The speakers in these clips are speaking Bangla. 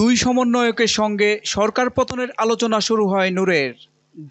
দুই সমন্বয়কের সঙ্গে সরকার পতনের আলোচনা শুরু হয় নূরের।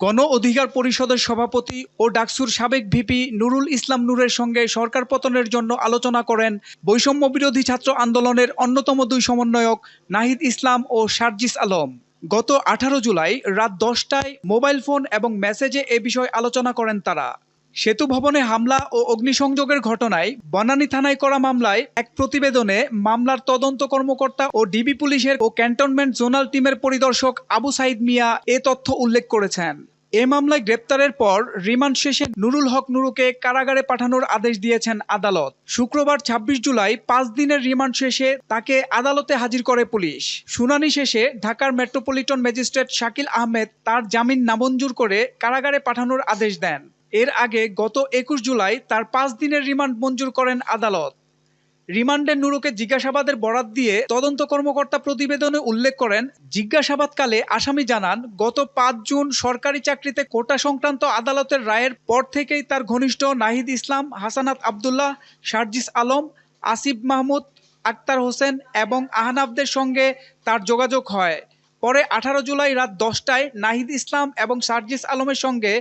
গণ অধিকার পরিষদের সভাপতি ও ডাকসুর সাবেক ভিপি নুরুল ইসলাম নূরের সঙ্গে সরকার পতনের জন্য আলোচনা করেন বৈষম্য বিরোধী ছাত্র আন্দোলনের অন্যতম দুই সমন্বয়ক নাহিদ ইসলাম ও শারজিস আলম। গত আঠারো জুলাই রাত দশটায় মোবাইল ফোন এবং মেসেজে এ বিষয়ে আলোচনা করেন তারা। সেতু ভবনে হামলা ও অগ্নিসংযোগের ঘটনায় বনানী থানায় করা মামলায় এক প্রতিবেদনে মামলার তদন্ত কর্মকর্তা ও ডিবি পুলিশের ও ক্যান্টনমেন্ট জোনাল টিমের পরিদর্শক আবু সাইদ মিয়া এ তথ্য উল্লেখ করেছেন। এ মামলায় গ্রেপ্তারের পর রিমান্ড শেষে নুরুল হক নুরুকে কারাগারে পাঠানোর আদেশ দিয়েছেন আদালত। শুক্রবার ২৬ জুলাই পাঁচ দিনের রিমান্ড শেষে তাকে আদালতে হাজির করে পুলিশ। শুনানি শেষে ঢাকার মেট্রোপলিটন ম্যাজিস্ট্রেট শাকিল আহমেদ তার জামিন নামঞ্জুর করে কারাগারে পাঠানোর আদেশ দেন। এর আগে গত একুশ জুলাই তার পাঁচ দিনের রিমান্ড মঞ্জুর করেন আদালত। রিমান্ডে নুরুকে জিজ্ঞাসাবাদের বরাত দিয়ে তদন্ত কর্মকর্তা প্রতিবেদনে উল্লেখ করেন, জিজ্ঞাসাবাদকালে আসামি জানান, গত পাঁচ জুন সরকারি চাকরিতে কোটা সংক্রান্ত আদালতের রায়ের পর থেকেই তার ঘনিষ্ঠ নাহিদ ইসলাম, হাসানাত আবদুল্লাহ, শারজিস আলম, আসিফ মাহমুদ, আক্তার হোসেন এবং আহনাফদের সঙ্গে তার যোগাযোগ হয়। পরে আঠারো জুলাই রাত দশটায় নাহিদ ইসলাম এবং সার্জিস আলমের সঙ্গে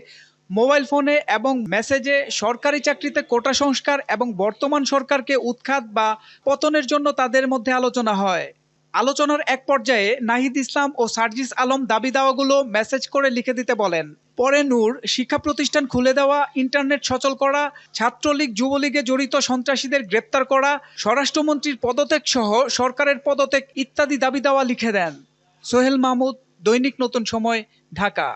মোবাইল ফোনে এবং মেসেজে সরকারি চাকরিতে কোটা সংস্কার এবং বর্তমান সরকারকে উৎখাত বা পতনের জন্য তাদের মধ্যে আলোচনা হয়। আলোচনার এক পর্যায়ে নাহিদ ইসলাম ও সার্জিস আলম দাবি দাওয়াগুলো মেসেজ করে লিখে দিতে বলেন। পরে নূর, শিক্ষা প্রতিষ্ঠান খুলে দেওয়া, ইন্টারনেট সচল করা, ছাত্রলীগ, যুবলীগে জড়িত সন্ত্রাসীদের গ্রেপ্তার করা, স্বরাষ্ট্রমন্ত্রীর পদত্যাগ সহ সরকারের পদত্যাগ ইত্যাদি দাবি দাওয়া লিখে দেন। সোহেল মাহমুদ, দৈনিক নতুন সময়, ঢাকা।